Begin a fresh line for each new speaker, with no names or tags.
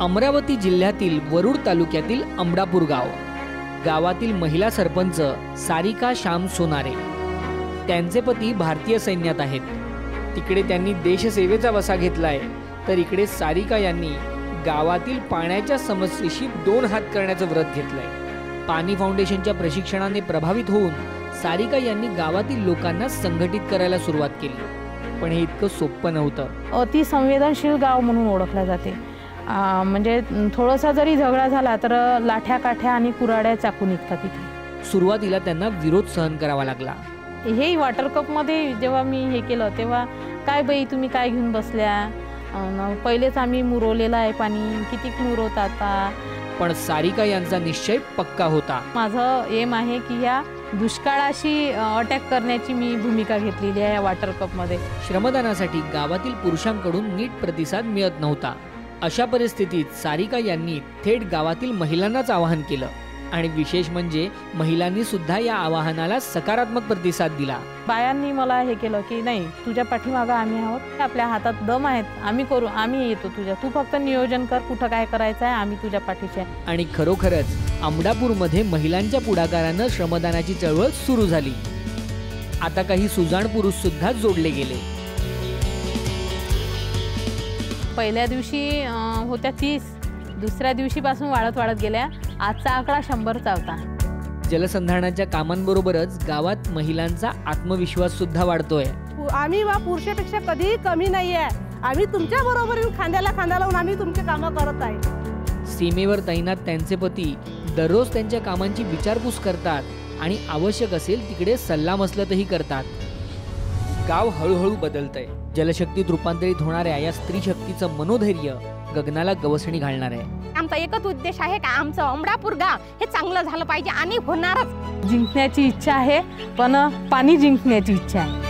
अमरावती जिल्ह्यातील वरुड तालुक्यातील अमडापूर गाव. गावातील महिला सरपंच सारिका श्याम सोनारे. त्यांचे पती भारतीय सैन्यात आहेत. तिकडे त्यांनी देशसेवेचा वसा घेतलाय. तर इकडे सारिका यांनी गावातील पाण्याच्या समस्येशी दोन हात करण्याचं व्रत घेतलंय. पाणी फाउंडेशनच्या प्रशिक्षणाने प्रभावित होऊन सारिका यांनी गावातील लोकांना संघटित करायला सुरुवात केली. पण हे इतकं सोपं नव्हतं.
अति संवेदनशील गाव म्हणून ओळखलं जाते. म्हणजे थोडासा जरी झगडा झाला तर लाठ्या काठ्या आणि कुराड्या चाकू निघतात तिथे
सुरुवातीला त्यांना विरोध सहन करावा लागला.
हे वॉटर कपमध्ये जेव्हा मी हे केलं तेव्हा काय बाई तुम्ही काय घेऊन बसल्या? पहिलेच आम्ही मुरवलेलं आहे पाणी कितीक मुरवत आता?
पण सारिका यांचा निश्चय पक्का होता.
माझं एम आहे की ह्या दुष्काळाशी अटॅक करण्याची मी भूमिका घेतलेली आहे या वॉटर कपमध्ये.
श्रमदानासाठी गावातील पुरुषांकडून नीट प्रतिसाद मिळत नव्हता. अशा परिस्थितीत सारिका यांनी थेट गावातील महिलांनाच आवाहन केलं आणि विशेष म्हणजे महिलांनी सुद्धा या आवाहनाला सकारात्मक प्रतिसाद दिला.
बायांनी मला हे केलं की नाही तुझ्या पाठीमागं आम्ही आहोत. आपल्या हातात दम आहेत आम्ही करू आम्ही येतो तुझ्या. तू फक्त नियोजन कर कुठं काय करायचं आहे आम्ही तुझ्या पाठीचे आहे.
आणि खरोखरच अमडापूरमध्ये महिलांच्या पुढाकारानं श्रमदानाची चळवळ सुरू झाली. आता काही सुजाण पुरुष सुद्धा जोडले गेले.
पहिल्या दिवशी होत्या तीस. दुसऱ्या दिवशीपासून वाढत वाढत गेल्या. आजचा आकडा शंभरचा होता.
जलसंधारणाच्या कामांबरोबरच गावात महिलांचा आत्मविश्वास सुद्धा वाढतोय.
पु- आम्ही वा पुरुषापेक्षा कधीही कमी नाही आहे आम्ही तुमच्या बरोबर खांद्याला खांदा लावून आम्ही तुमची कामं करत आहे.
सीमेवर तैनात त्यांचे पती दररोज त्यांच्या कामांची विचारपूस करतात आणि आवश्यक असेल तिकडे सल्लामसलतही करतात. गाव हळूहळू बदलतंय. जलशक्तीत रूपांतरित होणाऱ्या या स्त्री शक्तीचं मनोधैर्य गगनाला गवसणी घालणार आहे.
आमचा एकच उद्देश आहे का? आमचं अमडापूर गाव हे चांगलं झालं पाहिजे आणि होणारच.
जिंकण्याची इच्छा आहे पण पाणी जिंकण्याची इच्छा आहे.